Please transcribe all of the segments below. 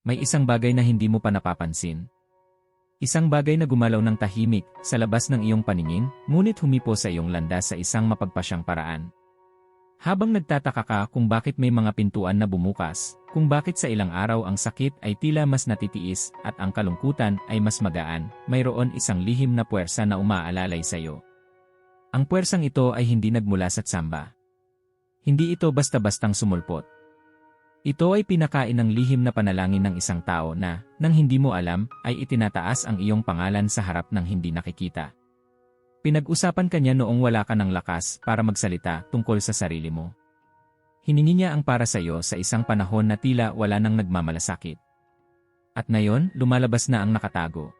May isang bagay na hindi mo pa napapansin. Isang bagay na gumalaw ng tahimik sa labas ng iyong paningin, ngunit humipo sa iyong landas sa isang mapagpasyang paraan. Habang nagtataka ka kung bakit may mga pintuan na bumukas, kung bakit sa ilang araw ang sakit ay tila mas natitiis at ang kalungkutan ay mas magaan, mayroon isang lihim na puwersa na umaalalay sa iyo. Ang puwersang ito ay hindi nagmula sa tsamba. Hindi ito basta-bastang sumulpot. Ito ay pinakain ng lihim na panalangin ng isang tao na, nang hindi mo alam, ay itinataas ang iyong pangalan sa harap ng hindi nakikita. Pinag-usapan kanya noong wala ka ng lakas para magsalita tungkol sa sarili mo. Hiningi niya ang para sa iyo sa isang panahon na tila wala nang nagmamalasakit. At ngayon, lumalabas na ang nakatago.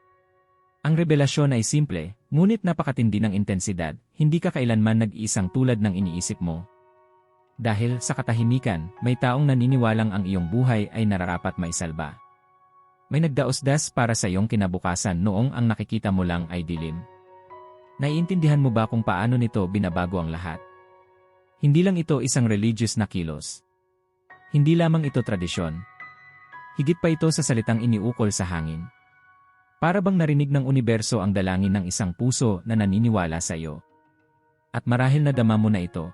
Ang revelasyon ay simple, ngunit napakatindi ng intensidad, hindi ka kailanman nag-iisang tulad ng iniisip mo, dahil sa katahimikan, may taong naniniwalang ang iyong buhay ay nararapat maisalba. May nagdaosdas para sa iyong kinabukasan noong ang nakikita mo lang ay dilim. Naiintindihan mo ba kung paano nito binabago ang lahat? Hindi lang ito isang religious na kilos. Hindi lamang ito tradisyon. Higit pa ito sa salitang iniukol sa hangin. Para bang narinig ng universo ang dalangin ng isang puso na naniniwala sa iyo. At marahil na dama mo na ito,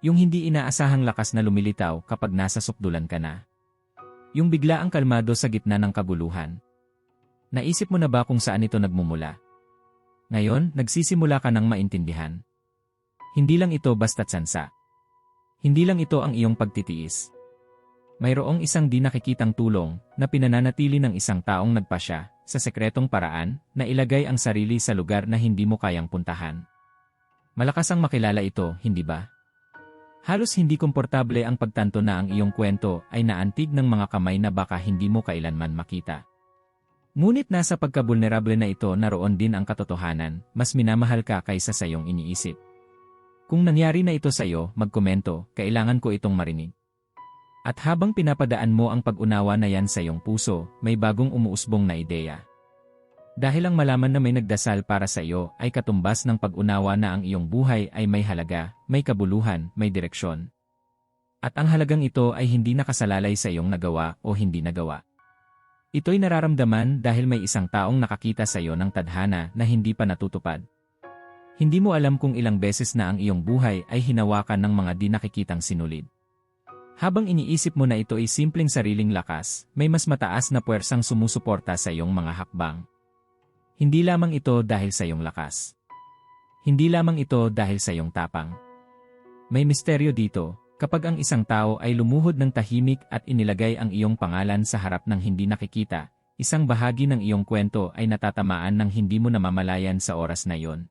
yung hindi inaasahang lakas na lumilitaw kapag nasa sukdulan ka na. Yung bigla ang kalmado sa gitna ng kaguluhan. Naisip mo na ba kung saan ito nagmumula? Ngayon, nagsisimula ka ng maintindihan. Hindi lang ito basta't sansa. Hindi lang ito ang iyong pagtitiis. Mayroong isang di nakikitang tulong na pinananatili ng isang taong nagpasya sa sekretong paraan na ilagay ang sarili sa lugar na hindi mo kayang puntahan. Malakas ang makilala ito, hindi ba? Halos hindi komportable ang pagtanto na ang iyong kwento ay naantig ng mga kamay na baka hindi mo kailanman makita. Ngunit nasa pagkabulnerable na ito naroon din ang katotohanan, mas minamahal ka kaysa sa iyong iniisip. Kung nangyari na ito sa iyo, magkomento, kailangan ko itong marinig. At habang pinapadaan mo ang pag-unawa na yan sa iyong puso, may bagong umuusbong na ideya. Dahil ang malaman na may nagdasal para sa iyo ay katumbas ng pag-unawa na ang iyong buhay ay may halaga, may kabuluhan, may direksyon. At ang halagang ito ay hindi nakasalalay sa iyong nagawa o hindi nagawa. Ito'y nararamdaman dahil may isang taong nakakita sa iyo ng tadhana na hindi pa natutupad. Hindi mo alam kung ilang beses na ang iyong buhay ay hinawakan ng mga di nakikitang sinulid. Habang iniisip mo na ito ay simpleng sariling lakas, may mas mataas na puwersang sumusuporta sa iyong mga hakbang. Hindi lamang ito dahil sa iyong lakas. Hindi lamang ito dahil sa iyong tapang. May misteryo dito, kapag ang isang tao ay lumuhod ng tahimik at inilagay ang iyong pangalan sa harap ng hindi nakikita, isang bahagi ng iyong kwento ay natatamaan ng hindi mo namamalayan sa oras na iyon.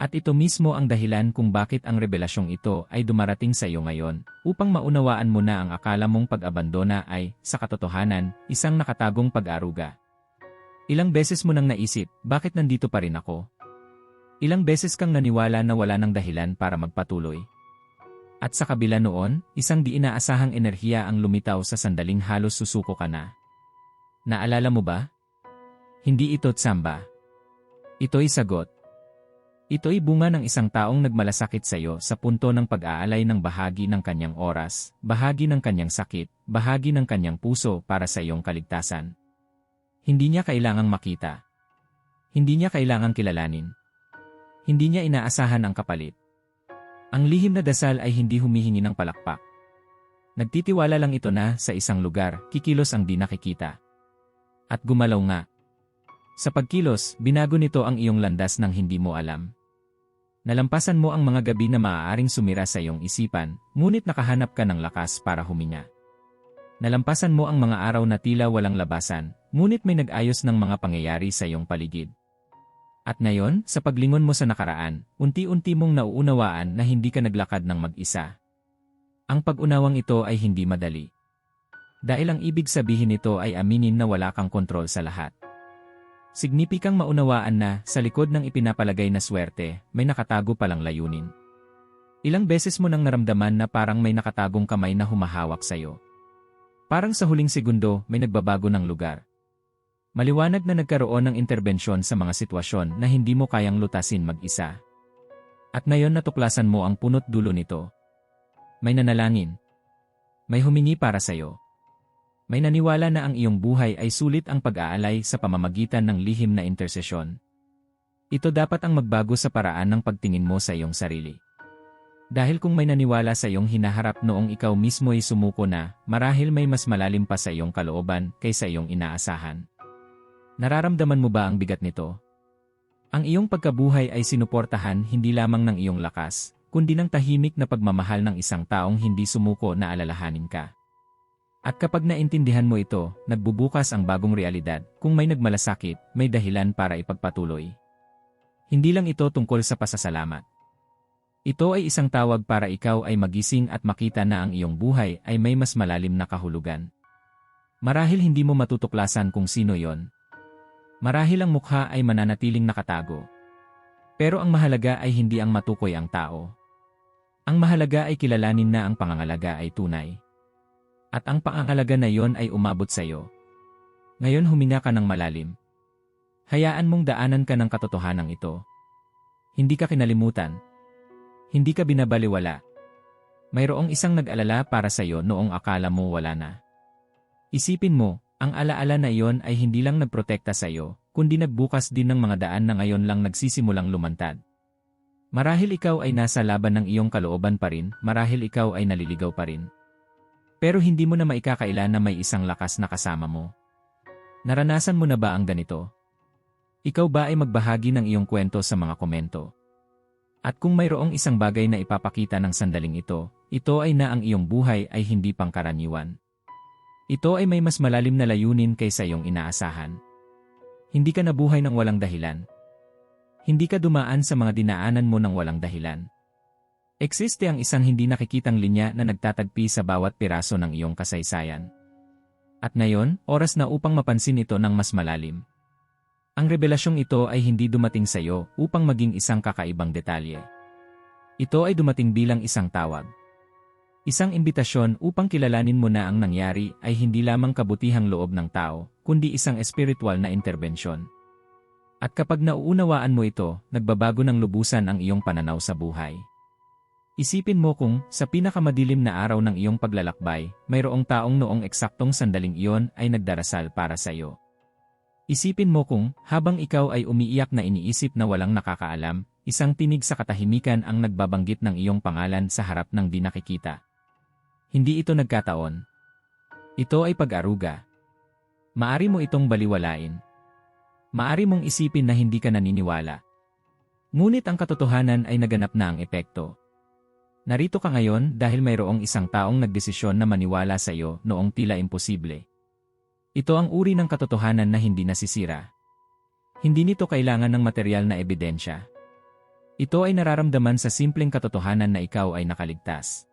At ito mismo ang dahilan kung bakit ang revelasyong ito ay dumarating sa iyo ngayon, upang maunawaan mo na ang akala mong pag-abandona ay, sa katotohanan, isang nakatagong pag-aruga. Ilang beses mo nang naisip, bakit nandito pa rin ako? Ilang beses kang naniwala na wala nang dahilan para magpatuloy? At sa kabila noon, isang di inaasahang enerhiya ang lumitaw sa sandaling halos susuko ka na. Naalala mo ba? Hindi ito tsamba. Ito'y sagot. Ito'y bunga ng isang taong nagmalasakit sa iyo sa punto ng pag-aalay ng bahagi ng kanyang oras, bahagi ng kanyang sakit, bahagi ng kanyang puso para sa iyong kaligtasan. Hindi niya kailangang makita. Hindi niya kailangang kilalanin. Hindi niya inaasahan ang kapalit. Ang lihim na dasal ay hindi humihingi ng palakpak. Nagtitiwala lang ito na sa isang lugar, kikilos ang di nakikita. At gumalaw nga. Sa pagkilos, binago nito ang iyong landas ng hindi mo alam. Nalampasan mo ang mga gabi na maaaring sumira sa iyong isipan, ngunit nakahanap ka ng lakas para huminga. Nalampasan mo ang mga araw na tila walang labasan, ngunit may nag-ayos ng mga pangyayari sa iyong paligid. At ngayon, sa paglingon mo sa nakaraan, unti-unti mong nauunawaan na hindi ka naglakad ng mag-isa. Ang pag-unawang ito ay hindi madali. Dahil ang ibig sabihin nito ay aminin na wala kang kontrol sa lahat. Signipikang maunawaan na, sa likod ng ipinapalagay na swerte, may nakatago palang layunin. Ilang beses mo nang naramdaman na parang may nakatagong kamay na humahawak sa iyo. Parang sa huling segundo, may nagbabago ng lugar. Maliwanag na nagkaroon ng interbensyon sa mga sitwasyon na hindi mo kayang lutasin mag-isa. At ngayon natuklasan mo ang punot dulo nito. May nanalangin. May humingi para sa'yo. May naniwala na ang iyong buhay ay sulit ang pag-aalay sa pamamagitan ng lihim na intersesyon. Ito dapat ang magbago sa paraan ng pagtingin mo sa iyong sarili. Dahil kung may naniwala sa iyong hinaharap noong ikaw mismo ay sumuko na, marahil may mas malalim pa sa iyong kalooban kaysa iyong inaasahan. Nararamdaman mo ba ang bigat nito? Ang iyong pagkabuhay ay sinuportahan hindi lamang ng iyong lakas, kundi ng tahimik na pagmamahal ng isang taong hindi sumuko na alalahanin ka. At kapag naintindihan mo ito, nagbubukas ang bagong realidad, kung may nagmalasakit, may dahilan para ipagpatuloy. Hindi lang ito tungkol sa pasasalamat. Ito ay isang tawag para ikaw ay magising at makita na ang iyong buhay ay may mas malalim na kahulugan. Marahil hindi mo matutuklasan kung sino yon. Marahil ang mukha ay mananatiling nakatago. Pero ang mahalaga ay hindi ang matukoy ang tao. Ang mahalaga ay kilalanin na ang pangangalaga ay tunay. At ang pangangalaga na iyon ay umabot sa iyo. Ngayon huminga ka ng malalim. Hayaan mong daanan ka ng katotohanan ito. Hindi ka kinalimutan. Hindi ka binabaliwala. Mayroong isang nag-alala para sa iyo noong akala mo wala na. Isipin mo, ang alaala na iyon ay hindi lang nagprotekta sa iyo, kundi nagbukas din ng mga daan na ngayon lang nagsisimulang lumantad. Marahil ikaw ay nasa laban ng iyong kalooban pa rin, marahil ikaw ay naliligaw pa rin. Pero hindi mo na maikakaila na may isang lakas na kasama mo. Naranasan mo na ba ang ganito? Ikaw ba ay magbahagi ng iyong kwento sa mga komento? At kung mayroong isang bagay na ipapakita ng sandaling ito, ito ay na ang iyong buhay ay hindi pangkaraniwan. Ito ay may mas malalim na layunin kaysa iyong inaasahan. Hindi ka nabuhay ng walang dahilan. Hindi ka dumaan sa mga dinaanan mo ng walang dahilan. Eksiste ang isang hindi nakikitang linya na nagtatagpi sa bawat piraso ng iyong kasaysayan. At ngayon, oras na upang mapansin ito ng mas malalim. Ang revelasyong ito ay hindi dumating sa iyo upang maging isang kakaibang detalye. Ito ay dumating bilang isang tawag. Isang imbitasyon upang kilalanin mo na ang nangyari ay hindi lamang kabutihang loob ng tao, kundi isang espiritual na interbensyon. At kapag nauunawaan mo ito, nagbabago ng lubusan ang iyong pananaw sa buhay. Isipin mo kung, sa pinakamadilim na araw ng iyong paglalakbay, mayroong taong noong eksaktong sandaling iyon ay nagdarasal para sa iyo. Isipin mo kung, habang ikaw ay umiiyak na iniisip na walang nakakaalam, isang tinig sa katahimikan ang nagbabanggit ng iyong pangalan sa harap ng di nakikita. Hindi ito nagkataon. Ito ay pag-aruga. Maari mo itong baliwalain. Maari mong isipin na hindi ka naniniwala. Ngunit ang katotohanan ay naganap na ang epekto. Narito ka ngayon dahil mayroong isang taong nagdesisyon na maniwala sa iyo noong tila imposible. Ito ang uri ng katotohanan na hindi nasisira. Hindi nito kailangan ng material na ebidensya. Ito ay nararamdaman sa simpleng katotohanan na ikaw ay nakaligtas.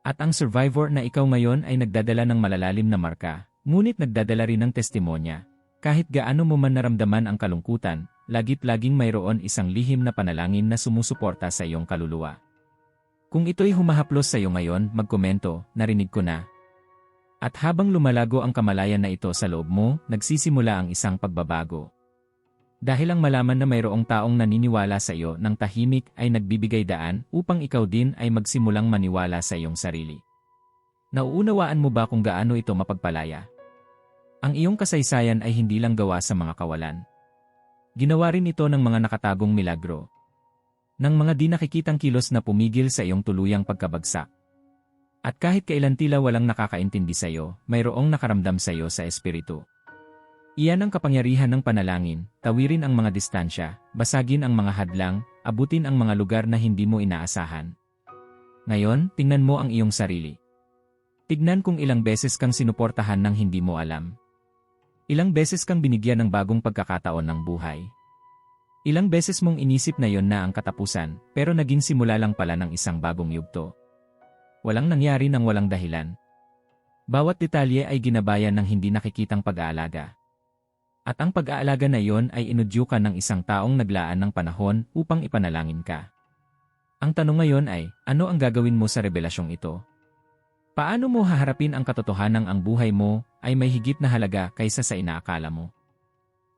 At ang survivor na ikaw ngayon ay nagdadala ng malalalim na marka, ngunit nagdadala rin ng testimonya. Kahit gaano mo man naramdaman ang kalungkutan, lagit-laging mayroon isang lihim na panalangin na sumusuporta sa iyong kaluluwa. Kung ito'y humahaplos sa iyo ngayon, magkomento, narinig ko na. At habang lumalago ang kamalayan na ito sa loob mo, nagsisimula ang isang pagbabago. Dahil ang malaman na mayroong taong naniniwala sa iyo ng tahimik ay nagbibigay daan upang ikaw din ay magsimulang maniwala sa iyong sarili. Nauunawaan mo ba kung gaano ito mapagpalaya? Ang iyong kasaysayan ay hindi lang gawa sa mga kawalan. Ginawa rin ito ng mga nakatagong milagro, ng mga di nakikitang kilos na pumigil sa iyong tuluyang pagkabagsak. At kahit kailan tila walang nakakaintindi sa iyo, mayroong nakaramdam sa iyo sa espiritu. Iyan ang kapangyarihan ng panalangin, tawirin ang mga distansya, basagin ang mga hadlang, abutin ang mga lugar na hindi mo inaasahan. Ngayon, tingnan mo ang iyong sarili. Tignan kung ilang beses kang sinuportahan ng hindi mo alam. Ilang beses kang binigyan ng bagong pagkakataon ng buhay. Ilang beses mong inisip na yon na ang katapusan, pero naging simula lang pala ng isang bagong yugto. Walang nangyari ng walang dahilan. Bawat detalye ay ginabayan ng hindi nakikitang pag-aalaga. At ang pag-aalaga na iyon ay inudyukan ng isang taong naglaan ng panahon upang ipanalangin ka. Ang tanong ngayon ay, ano ang gagawin mo sa revelasyong ito? Paano mo haharapin ang katotohanang ang buhay mo ay may higit na halaga kaysa sa inaakala mo?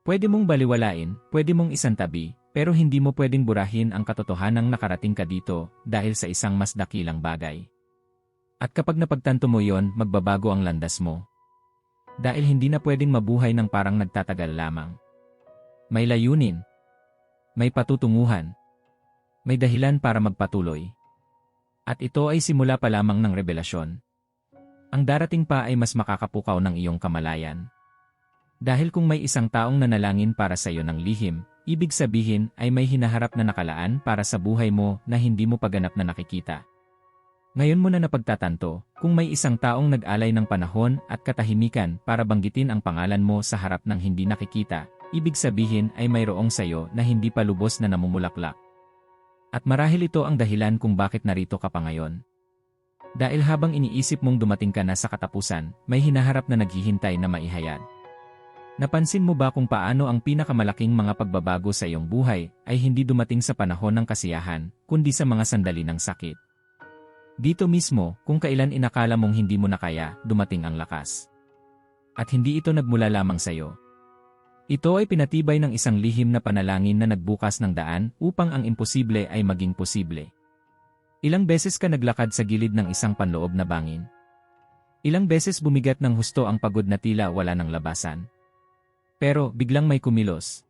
Pwede mong baliwalain, pwede mong isantabi, pero hindi mo pwedeng burahin ang katotohanang nakarating ka dito dahil sa isang mas dakilang bagay. At kapag napagtanto mo yon, magbabago ang landas mo. Dahil hindi na pwedeng mabuhay ng parang nagtatagal lamang. May layunin. May patutunguhan. May dahilan para magpatuloy. At ito ay simula pa lamang ng revelasyon. Ang darating pa ay mas makakapukaw ng iyong kamalayan. Dahil kung may isang taong nanalangin para sa iyo ng lihim, ibig sabihin ay may hinaharap na nakalaan para sa buhay mo na hindi mo paganap na nakikita. Ngayon mo na napagtatanto, kung may isang taong nag-alay ng panahon at katahimikan para banggitin ang pangalan mo sa harap ng hindi nakikita, ibig sabihin ay mayroong sayo na hindi pa lubos na namumulaklak. At marahil ito ang dahilan kung bakit narito ka pa ngayon. Dahil habang iniisip mong dumating ka na sa katapusan, may hinaharap na naghihintay na maihayag. Napansin mo ba kung paano ang pinakamalaking mga pagbabago sa iyong buhay ay hindi dumating sa panahon ng kasiyahan, kundi sa mga sandali ng sakit? Dito mismo, kung kailan inakala mong hindi mo na kaya, dumating ang lakas. At hindi ito nagmula lamang sa iyo. Ito ay pinatibay ng isang lihim na panalangin na nagbukas ng daan upang ang imposible ay maging posible. Ilang beses ka naglakad sa gilid ng isang panloob na bangin? Ilang beses bumigat ng husto ang pagod na tila wala ng labasan? Pero biglang may kumilos.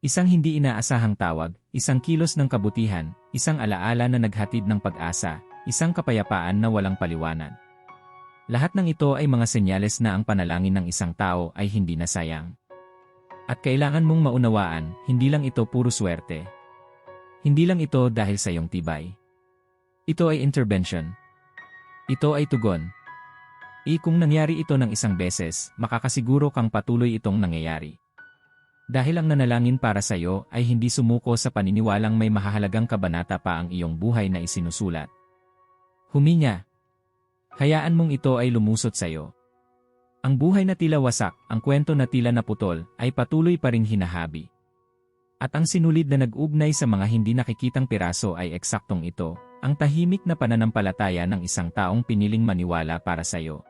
Isang hindi inaasahang tawag, isang kilos ng kabutihan, isang alaala na naghatid ng pag-asa, isang kapayapaan na walang paliwanag. Lahat ng ito ay mga senyales na ang panalangin ng isang tao ay hindi nasayang. At kailangan mong maunawaan, hindi lang ito puro swerte. Hindi lang ito dahil sa iyong tibay. Ito ay intervention. Ito ay tugon. I kung nangyari ito ng isang beses, makakasiguro kang patuloy itong nangyayari. Dahil ang nanalangin para sa iyo ay hindi sumuko sa paniniwalang may mahahalagang kabanata pa ang iyong buhay na isinusulat. Huminya. Hayaan mong ito ay lumusot sa iyo. Ang buhay na tila wasak, ang kwento na tila naputol, ay patuloy pa ring hinahabi. At ang sinulid na nag-ugnay sa mga hindi nakikitang piraso ay eksaktong ito, ang tahimik na pananampalataya ng isang taong piniling maniwala para sa iyo.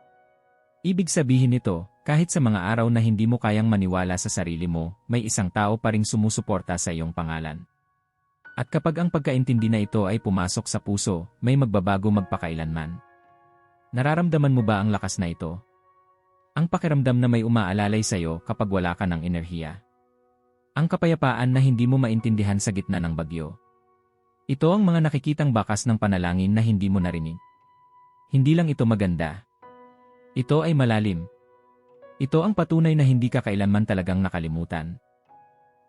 Ibig sabihin nito, kahit sa mga araw na hindi mo kayang maniwala sa sarili mo, may isang tao pa ring sumusuporta sa iyong pangalan. At kapag ang pagkaintindi na ito ay pumasok sa puso, may magbabago magpakailanman. Nararamdaman mo ba ang lakas na ito? Ang pakiramdam na may umaalalay sa iyo kapag wala ka ng enerhiya. Ang kapayapaan na hindi mo maintindihan sa gitna ng bagyo. Ito ang mga nakikitang bakas ng panalangin na hindi mo narinig. Hindi lang ito maganda. Ito ay malalim. Ito ang patunay na hindi ka kailanman talagang nakalimutan.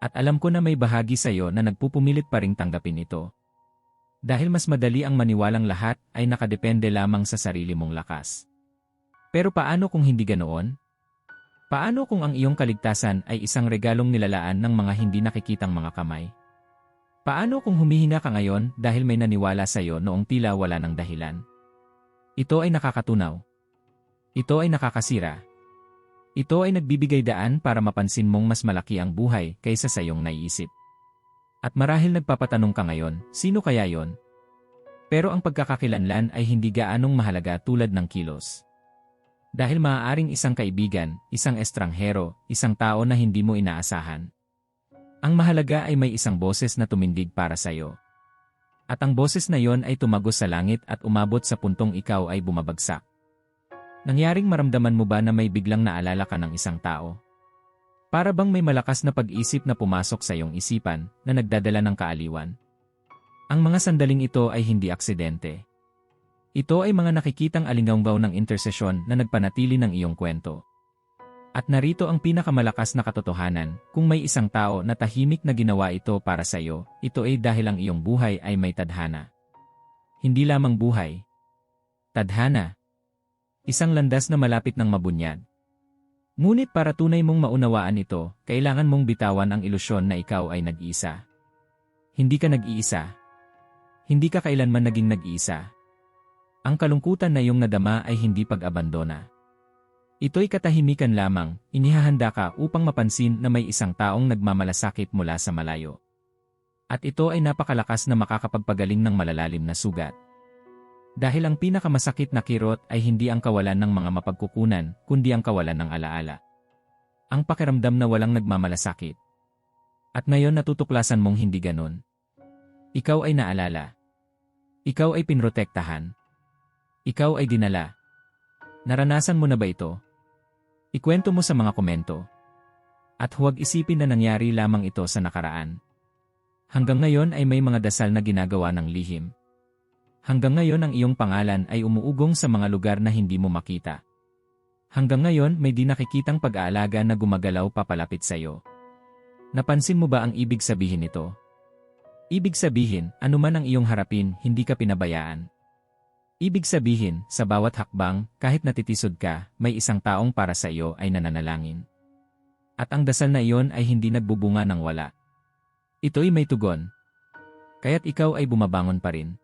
At alam ko na may bahagi sa iyo na nagpupumilit pa ring tanggapin ito. Dahil mas madali ang maniwalang lahat ay nakadepende lamang sa sarili mong lakas. Pero paano kung hindi ganoon? Paano kung ang iyong kaligtasan ay isang regalong nilalaan ng mga hindi nakikitang mga kamay? Paano kung humihinga ka ngayon dahil may naniwala sa iyo noong tila wala ng dahilan? Ito ay nakakatunaw. Ito ay nakakasira. Ito ay nagbibigay daan para mapansin mong mas malaki ang buhay kaysa sa iyong naiisip. At marahil nagpapatanong ka ngayon, sino kaya yon? Pero ang pagkakakilanlan ay hindi gaanong mahalaga tulad ng kilos. Dahil maaaring isang kaibigan, isang estranghero, isang tao na hindi mo inaasahan. Ang mahalaga ay may isang boses na tumindig para sa iyo. At ang boses na yon ay tumagos sa langit at umabot sa puntong ikaw ay bumabagsak. Nangyaring maramdaman mo ba na may biglang naalala ka ng isang tao? Para bang may malakas na pag-isip na pumasok sa iyong isipan na nagdadala ng kaaliwan? Ang mga sandaling ito ay hindi aksidente. Ito ay mga nakikitang alinganggaw ng intersesyon na nagpanatili ng iyong kwento. At narito ang pinakamalakas na katotohanan, kung may isang tao na tahimik na ginawa ito para sa iyo, ito ay dahil ang iyong buhay ay may tadhana. Hindi lamang buhay. Tadhana. Isang landas na malapit ng mabunyag. Ngunit para tunay mong maunawaan ito, kailangan mong bitawan ang ilusyon na ikaw ay nag-iisa. Hindi ka nag-iisa. Hindi ka kailanman naging nag-iisa. Ang kalungkutan na iyong nadama ay hindi pag-abandona. Ito'y katahimikan lamang, inihahanda ka upang mapansin na may isang taong nagmamalasakit mula sa malayo. At ito ay napakalakas na makakapagpagaling ng malalalim na sugat. Dahil ang pinakamasakit na kirot ay hindi ang kawalan ng mga mapagkukunan, kundi ang kawalan ng alaala. Ang pakiramdam na walang nagmamalasakit. At ngayon natutuklasan mong hindi ganon. Ikaw ay naalala. Ikaw ay pinrotektahan. Ikaw ay dinala. Naranasan mo na ba ito? Ikwento mo sa mga komento. At huwag isipin na nangyari lamang ito sa nakaraan. Hanggang ngayon ay may mga dasal na ginagawa ng lihim. Hanggang ngayon ang iyong pangalan ay umuugong sa mga lugar na hindi mo makita. Hanggang ngayon may di nakikitang pag-aalaga na gumagalaw papalapit sa iyo. Napansin mo ba ang ibig sabihin nito? Ibig sabihin, anuman ang iyong harapin, hindi ka pinabayaan. Ibig sabihin, sa bawat hakbang, kahit natitisod ka, may isang taong para sa iyo ay nananalangin. At ang dasal na iyon ay hindi nagbubunga ng wala. Ito'y may tugon. Kaya't ikaw ay bumabangon pa rin.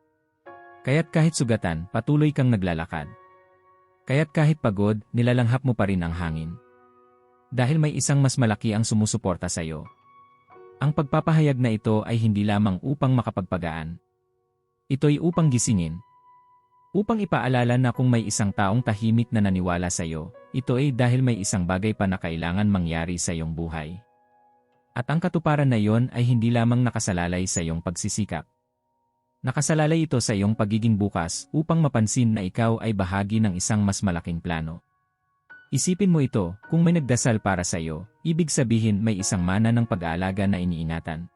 Kaya't kahit sugatan, patuloy kang naglalakad. Kaya't kahit pagod, nilalanghap mo pa rin ang hangin. Dahil may isang mas malaki ang sumusuporta sa iyo. Ang pagpapahayag na ito ay hindi lamang upang makapagpagaan. Ito'y upang gisingin. Upang ipaalala na kung may isang taong tahimik na naniwala sa iyo, ito ay dahil may isang bagay pa na kailangan mangyari sa iyong buhay. At ang katuparan na iyon ay hindi lamang nakasalalay sa iyong pagsisikap. Nakasalalay ito sa iyong pagiging bukas upang mapansin na ikaw ay bahagi ng isang mas malaking plano. Isipin mo ito, kung may nagdasal para sa iyo, ibig sabihin may isang mana ng pag-aalaga na iniingatan.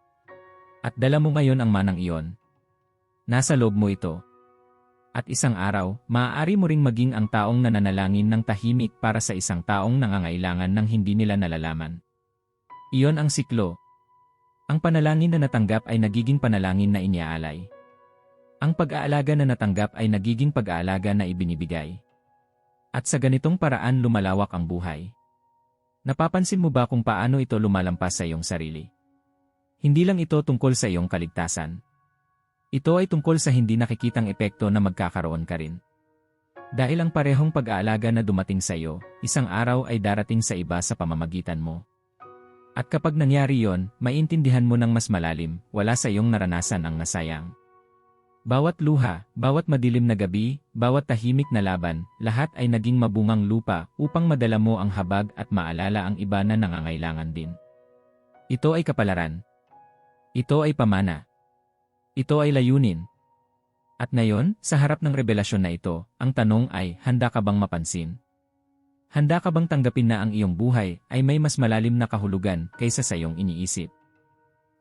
At dala mo ngayon ang manang iyon. Nasa loob mo ito. At isang araw, maaari mo ring maging ang taong nananalangin ng tahimik para sa isang taong nangangailangan ng hindi nila nalalaman. Iyon ang siklo. Ang panalangin na natanggap ay nagiging panalangin na iniaalay. Ang pag-aalaga na natanggap ay nagiging pag-aalaga na ibinibigay. At sa ganitong paraan lumalawak ang buhay. Napapansin mo ba kung paano ito lumalampas sa iyong sarili? Hindi lang ito tungkol sa iyong kaligtasan. Ito ay tungkol sa hindi nakikitang epekto na magkakaroon ka rin. Dahil ang parehong pag-aalaga na dumating sa iyo, isang araw ay darating sa iba sa pamamagitan mo. At kapag nangyari yon, maintindihan mo ng mas malalim, wala sa iyong naranasan ang nasayang. Bawat luha, bawat madilim na gabi, bawat tahimik na laban, lahat ay naging mabungang lupa upang madala mo ang habag at maalala ang iba na nangangailangan din. Ito ay kapalaran. Ito ay pamana. Ito ay layunin. At ngayon, sa harap ng revelasyon na ito, ang tanong ay, handa ka bang mapansin? Handa ka bang tanggapin na ang iyong buhay ay may mas malalim na kahulugan kaysa sa iyong iniisip?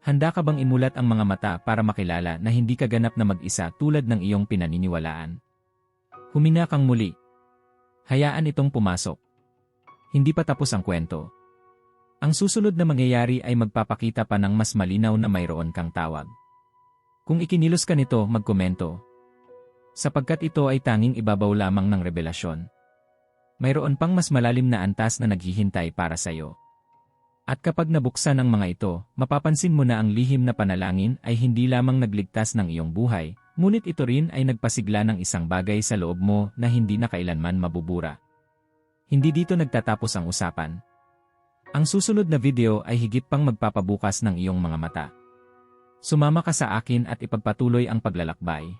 Handa ka bang imulat ang mga mata para makilala na hindi ka ganap na mag-isa tulad ng iyong pinaniniwalaan? Humina kang muli. Hayaan itong pumasok. Hindi pa tapos ang kwento. Ang susunod na mangyayari ay magpapakita pa ng mas malinaw na mayroon kang tawag. Kung ikinilos ka nito, magkomento. Sapagkat ito ay tanging ibabaw lamang ng revelasyon mayroon pang mas malalim na antas na naghihintay para sa iyo. At kapag nabuksan ang mga ito, mapapansin mo na ang lihim na panalangin ay hindi lamang nagligtas ng iyong buhay, ngunit ito rin ay nagpasigla ng isang bagay sa loob mo na hindi na kailanman mabubura. Hindi dito nagtatapos ang usapan. Ang susunod na video ay higit pang magpapabukas ng iyong mga mata. Sumama ka sa akin at ipagpatuloy ang paglalakbay.